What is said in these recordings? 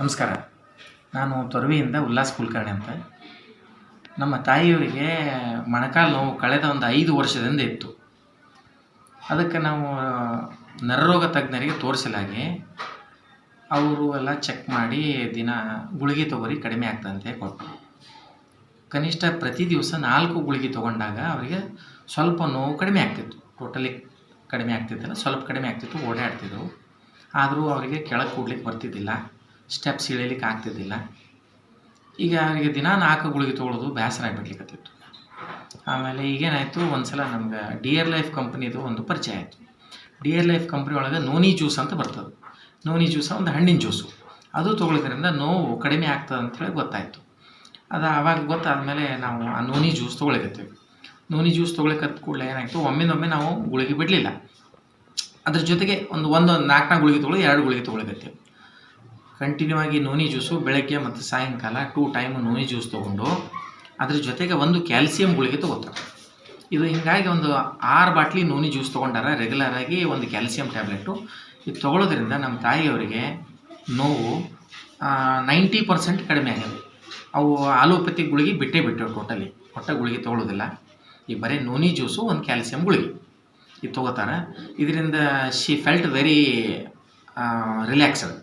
ನಮಸ್ಕಾರ. ನಾನು ತೊರವಿಯಿಂದ ಉಲ್ಲಾಸ್ ಕುಲಕರ್ಣಿ ಅಂತ. ನಮ್ಮ ತಾಯಿಯವರಿಗೆ ಮೊಣಕಾಲು ನೋವು ಕಳೆದ ಒಂದು ಐದು ವರ್ಷದಿಂದ ಇತ್ತು. ಅದಕ್ಕೆ ನಾವು ನರರೋಗ ತಜ್ಞರಿಗೆ ತೋರಿಸಲಾಗಿ ಅವರು ಎಲ್ಲ ಚೆಕ್ ಮಾಡಿ ದಿನ ಗುಳಿಗೆ ತೊಗೊರಿ ಕಡಿಮೆ ಆಗ್ತದಂತೆ ಕೊಟ್ಟರು ಕನಿಷ್ಠ ಪ್ರತಿ ದಿವಸ ನಾಲ್ಕು ಗುಳಿಗೆ ತೊಗೊಂಡಾಗ ಅವರಿಗೆ ಸ್ವಲ್ಪ ನೋವು ಕಡಿಮೆ ಆಗ್ತಿತ್ತು. ಟೋಟಲಿ ಕಡಿಮೆ ಆಗ್ತಿದ್ದಿಲ್ಲ, ಸ್ವಲ್ಪ ಕಡಿಮೆ ಆಗ್ತಿತ್ತು ಓಡಾಡ್ತಿದ್ರು ಆದರೂ ಅವರಿಗೆ ಕೆಳಗೆ ಕೂಡ್ಲಿಕ್ಕೆ ಬರ್ತಿದ್ದಿಲ್ಲ. ಸ್ಟೆಪ್ಸ್ ಇಳಿಲಿಕ್ಕೆ ಆಗ್ತಿದ್ದಿಲ್ಲ ಈಗ ಅವರಿಗೆ ದಿನ ನಾಲ್ಕು ಗುಳಿಗೆ ತೊಗೊಳೋದು ಬೇಸರ ಆಗಿಬಿಡ್ಲಿಕ್ಕತ್ತಿತ್ತು ಆಮೇಲೆ ಈಗೇನಾಯಿತು ಒಂದು ಸಲ ನಮ್ಗೆ ಡಿಯರ್ ಲೈಫ್ ಕಂಪ್ನಿದು ಒಂದು ಪರಿಚಯ ಆಯಿತು. ಡಿಯರ್ ಲೈಫ್ ಕಂಪ್ನಿ ಒಳಗೆ ನೋನಿ ಜ್ಯೂಸ್ ಅಂತ ಬರ್ತದೆ. ನೋನಿ ಜ್ಯೂಸ್ ಒಂದು ಹಣ್ಣಿನ ಜ್ಯೂಸು. ಅದು ತೊಗೊಳೋದ್ರಿಂದ ನೋವು ಕಡಿಮೆ ಆಗ್ತದೆ ಅಂಥೇಳಿ ಗೊತ್ತಾಯಿತು. ಅದು ಆವಾಗ ಗೊತ್ತಾದಮೇಲೆ ನಾವು ಆ ನೋನಿ ಜ್ಯೂಸ್ ತೊಗೊಳಕತ್ತೀವಿ. ನೋನಿ ಜ್ಯೂಸ್ ತೊಗೊಳಕತ್ತ ಕೂಡಲೇ ಏನಾಯಿತು, ಒಮ್ಮಿಂದೊಮ್ಮೆ ನಾವು ಗುಳಿಗೆ ಬಿಡಲಿಲ್ಲ. ಅದ್ರ ಜೊತೆಗೆ ಒಂದು ಒಂದು ನಾಲ್ಕು ಗುಳಿಗೆ ತೊಗೊಳ್ಳಿ ಎರಡು ಗುಳಿಗೆ ತೊಗೊಳಕತ್ತೀವಿ. ಕಂಟಿನ್ಯೂ ಆಗಿ ನೋನಿ ಜ್ಯೂಸು ಬೆಳಗ್ಗೆ ಮತ್ತು ಸಾಯಂಕಾಲ ಟೂ ಟೈಮು ನೋನಿ ಜ್ಯೂಸ್ ತೊಗೊಂಡು ಅದ್ರ ಜೊತೆಗೆ ಒಂದು ಕ್ಯಾಲ್ಸಿಯಂ ಗುಳಿಗೆ ತೊಗೋತಾರೆ. ಇದು ಹಿಂಗಾಗಿ ಒಂದು ಆರು ಬಾಟ್ಲಿ ನೋನಿ ಜ್ಯೂಸ್ ತೊಗೊಂಡಾರ ರೆಗ್ಯುಲರ್ ಆಗಿ ಒಂದು ಕ್ಯಾಲ್ಸಿಯಂ ಟ್ಯಾಬ್ಲೆಟು ಇದು ತೊಗೊಳೋದ್ರಿಂದ ನಮ್ಮ ತಾಯಿಯವರಿಗೆ ನೋವು ನೈಂಟಿ ಪರ್ಸೆಂಟ್ ಕಡಿಮೆ ಆಗಿದೆ. ಅವು ಆಲೋಪತಿ ಗುಳಿಗೆ ಬಿಟ್ಟೇ ಬಿಟ್ಟವು ಟೋಟಲಿ ಹೊಟ್ಟೆ ಗುಳಿಗೆ ತೊಗೊಳೋದಿಲ್ಲ ಈ ಬರೀ ನೋನಿ ಜ್ಯೂಸು ಒಂದು ಕ್ಯಾಲ್ಸಿಯಂ ಗುಳಿಗೆ ಇದು ತೊಗೋತಾರೆ. ಇದರಿಂದ ಶಿ ಫೆಲ್ಟ್ ವೆರಿ ರಿಲ್ಯಾಕ್ಸ್ಡ್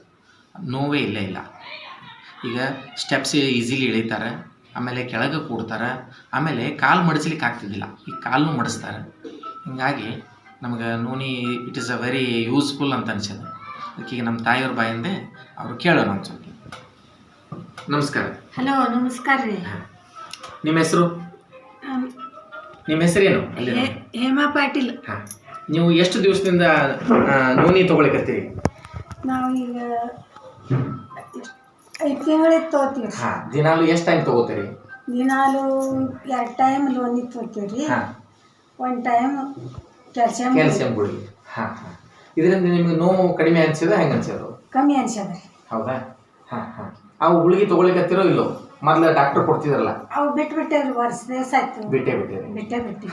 ನೋವೇ ಇಲ್ಲ ಇಲ್ಲ. ಈಗ ಸ್ಟೆಪ್ಸ್ ಈಸಿಲಿ ಇಳಿತಾರೆ ಆಮೇಲೆ ಕೆಳಗೆ ಕೂಡ್ತಾರೆ ಆಮೇಲೆ ಕಾಲು ಮಡಿಸ್ಲಿಕ್ಕೆ ಆಗ್ತಿದ್ದಿಲ್ಲ. ಈ ಕಾಲು ಮಡಿಸ್ತಾರೆ. ಹೀಗಾಗಿ ನಮ್ಗೆ noni it is a very useful ಅಂತ ಅನ್ಸದ ಅದಕ್ಕೆ ಈಗ ನಮ್ಮ ತಾಯಿಯವ್ರ ಬಾಯಿಂದೆ ಅವರು ಕೇಳೋಣ ಒಂದು ಸ್ವಲ್ಪ. ನಮಸ್ಕಾರ. ಹಲೋ ನಮಸ್ಕಾರ ರೀ. ನಿಮ್ಮ ಹೆಸರು? ನಿಮ್ಮ ಹೆಸರೇನು? ಅಲ್ಲಿ ಹೇಮಾ ಪಾಟೀಲ್. ಹಾಂ. ನೀವು ಎಷ್ಟು ದಿವಸದಿಂದ ನೋನಿ ತಗೊಳಕತ್ತೀರಿ ನಾವು ಈಗ ಐದು ತಿಂಗಳಿಗೆ ತೊಗೋತೀವಿ ಹಾಂ ದಿನಾಲು ಎಷ್ಟು ಟೈಮ್ ತಗೋತೀರಿ? ದಿನಾಲು ಎರಡು ಟೈಮ್ ಲೋನಿ ತೊಗೋತೀವಿ ರೀ ಹಾಂ. ಒಂದು ಟೈಮ್ ಕ್ಯಾಲ್ಸಿಯಂ ಕ್ಯಾಲ್ಸಿಯಂ ಗುಳಿಗೆ ಹಾಂ ಹಾಂ. ಇದರಿಂದ ನಿಮ್ಗೆ ನೋವು ಕಡಿಮೆ ಅನ್ಸಿದ ಹೆಂಗೆ ಅನ್ಸೋದು? ಕಮ್ಮಿ ಅನ್ಸದ ರೀ ಹೌದಾ? ಹಾಂ ಹಾಂ. ಅವು ಗುಳಿಗೆ ತೊಗೊಳಿಕತ್ತಿರೋ ಇಲ್ಲೋ? ಮೊದ್ಲ ಡಾಕ್ಟರ್ ಕೊಡ್ತಿದ್ರಲ್ಲ. ಅವು ಬಿಟ್ಟು ಬಿಟ್ಟೇವ್ರಿ ವರ್ಷ ದಿವಸ ಆಯ್ತು. ಬಿಟ್ಟೆ ಬಿಟ್ಟೆ. ಬಿಟ್ಟೆ ಬಿಟ್ಟು.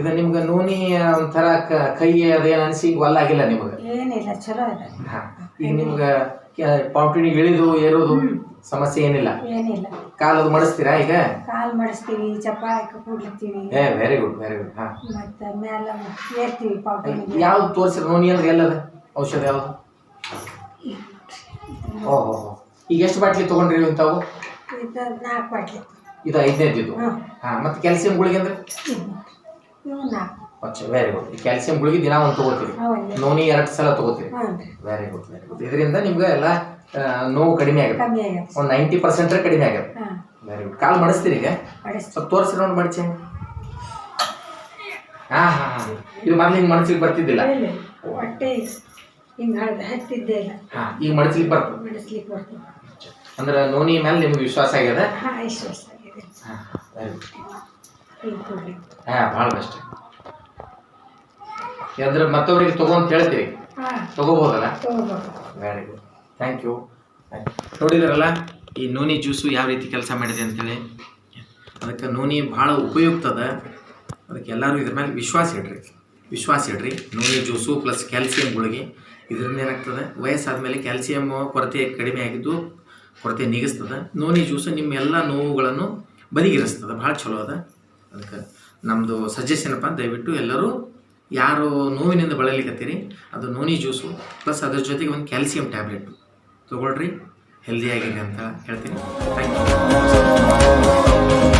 ಇದು ನಿಮ್ಗೆ ನೂನಿ ಒಂಥರ ಕ- ಕೈ ಅದೇನು ಅನಿಸಿ ಈಗ ಆಗಿಲ್ಲ ನಿಮ್ಗೆ? ಏನಿಲ್ಲ ಚಲೋ ಇದೆ ಹಾಂ. ಈಗ ನಿಮ್ಗೆ ಪೌಟಿನಿ ಇಳಿದು ಏರೋದು ಸಮಸ್ಯೆ ಏನಿಲ್ಲ? ಏನಿಲ್ಲ. ಕಾಲು ಅದು ಮಡಿಸ್ತೀರಾ ಈಗ? ಕಾಲು ಮಾಡಿಸ್ತೀವಿ ಹಾಕಿ ಕೂಡ್ಲಿರ್ತೀವಿ ಏ ವೆರಿ ಗುಡ್ ವೆರಿ ಗುಡ್ ಹಾಂ. ಮತ್ತೆ ಮೇಲೆ ಏರ್ತೀವಿ ಪಾವಟಿನಿಗೆ ಯಾವ್ದು ತೋರಿಸಿರ ನೋನಿ ಅಂದ್ರೆ ಎಲ್ಲದ? ಔಷಧ ಯಾವುದು? ಓಹೋ. ಈಗ ಎಷ್ಟು ಬಾಟ್ಲಿ ತಗೊಂಡ್ರಿ ಇಂಥವು ಇದು ನಾಲ್ಕು ಬಾಟ್ಲಿ. ಇದು ಐದನೇದಿದ್ದು. ಹ್ಞೂ ಹಾಂ ಮತ್ತೆ ಕ್ಯಾಲ್ಸಿಯಂ ಗುಳಿಗೆ ಅಂದ್ರೆ? ಇದು ಇವು ನಾಲ್ಕು. ಅಚ್ಚ ವೆರಿ ಗುಡ್ ಈ ಕ್ಯಾಲ್ಸಿಯಂ ಗುಳಿಗೆ ದಿನ ಒಂದು ತಗೋತೀರಿ. ನೋನಿ ಎರಡು ಸಲ ತಗೋತೀರಿ. ಹ್ಞೂ ರೀ ವೆರಿ ಗುಡ್ ವೆರಿ ಗುಡ್ ಇದರಿಂದ ನಿಮ್ಗೆ ಎಲ್ಲ ಆ, ನೋವು ಕಡಿಮೆ ಆಗುತ್ತೆ. ಕಮ್ಮಿ ಒಂದು ನೈಂಟಿ ಪರ್ಸೆಂಟ್ ಕಡಿಮೆ ಆಗುತ್ತೆ. ಹಾಂ. ವೆರಿ ಗುಡ್ ಕಾಲ್ ಮಡಿಸ್ತೀರಿ ಈಗ? ಸ್ವಲ್ಪ ತೋರಿಸಿ ನೋಡಿ ಮಡಿಚಿ. ಹಾ ಹಾ ಹಾಂ. ಇದು ಮೊದಲು ಹಿಂಗೆ ಮಡಿಸ್ಲಿಕ್ಕೆ ಬರ್ತಿದ್ದಿಲ್ಲ ಇಲ್ಲ. ಹೊಟ್ಟೆ ಹಿಂಗೆ ಹಳ್ದು ಹತ್ತಿದ್ದೇ ಇಲ್ಲ ಹಾಂ ಈಗ ಮಡಿಸ್ಲಿಕ್ಕೆ ಬರ್ತದೆ ಬಿಡಿಸ್ಲಿಕ್ಕೆ ಬರ್ತದೆ ಅಂದ್ರೆ ನೋನಿ ಮೇಲೆ ನಿಮ್ಗೆ ವಿಶ್ವಾಸ ಆಗ್ಯದ? ಹಾಂ ವಿಶ್ವಾಸ ಆಗಿದೆ ಹಾಂ ಕೊಡ್ಲಿ ಹಾಂ ಭಾಳ ಬೆಸ್ಟ್. ಯಾವ್ದ್ರ ಮತ್ತೊಬ್ರಿಗೆ ತಗೋ ಅಂತ ಹೇಳ್ತೀರಿ? ಹಾಂ. ತಗೋಬೋದಲ್ಲ? ತೊಗೋಬೋದು. ವೆರಿ ಗುಡ್ ಥ್ಯಾಂಕ್ ಯು ನೋಡಿದ್ರಲ್ಲ ಈ ನೋನಿ ಜ್ಯೂಸು ಯಾವ ರೀತಿ ಕೆಲಸ ಮಾಡಿದೆ ಅಂತೇಳಿ? ಅದಕ್ಕೆ ನೋನಿ ಭಾಳ ಉಪಯುಕ್ತ ಅದ ಅದಕ್ಕೆ ಎಲ್ಲರೂ ಇದ್ರ ಮೇಲೆ ವಿಶ್ವಾಸ ಇಡ್ರಿ. ವಿಶ್ವಾಸ ಇಡ್ರಿ. ನೋನಿ ಜ್ಯೂಸು ಪ್ಲಸ್ ಕ್ಯಾಲ್ಸಿಯಂ ಗುಳಿಗೆ. ಇದರಿಂದ ಏನಾಗ್ತದೆ? ವಯಸ್ಸಾದ ಮೇಲೆ ಕ್ಯಾಲ್ಸಿಯಂ ಕೊರತೆ ಕಡಿಮೆ ಆಗಿದ್ದು ಕೊರತೆ ನೀಗಿಸ್ತದೆ. ನೋನಿ ಜ್ಯೂಸು ನಿಮ್ಮ ಎಲ್ಲ ನೋವುಗಳನ್ನು ಬದಿಗಿರಿಸ್ತದೆ. ಭಾಳ ಚಲೋ ಅದ. ಅದಕ್ಕೆ ನಮ್ಮದು ಅಪ್ಪ ದಯವಿಟ್ಟು ಎಲ್ಲರೂ ಯಾರು ನೋವಿನಿಂದ ಬಳಲಿಕತ್ತೀರಿ, ಅದು ನೋನಿ ಜ್ಯೂಸು ಪ್ಲಸ್ ಅದ್ರ ಜೊತೆಗೆ ಒಂದು ಕ್ಯಾಲ್ಸಿಯಂ ಟ್ಯಾಬ್ಲೆಟು ತೊಗೊಳ್ರಿ. ಹೆಲ್ದಿಯಾಗಿರಿ ಅಂತ ಹೇಳ್ತೀನಿ. Thank you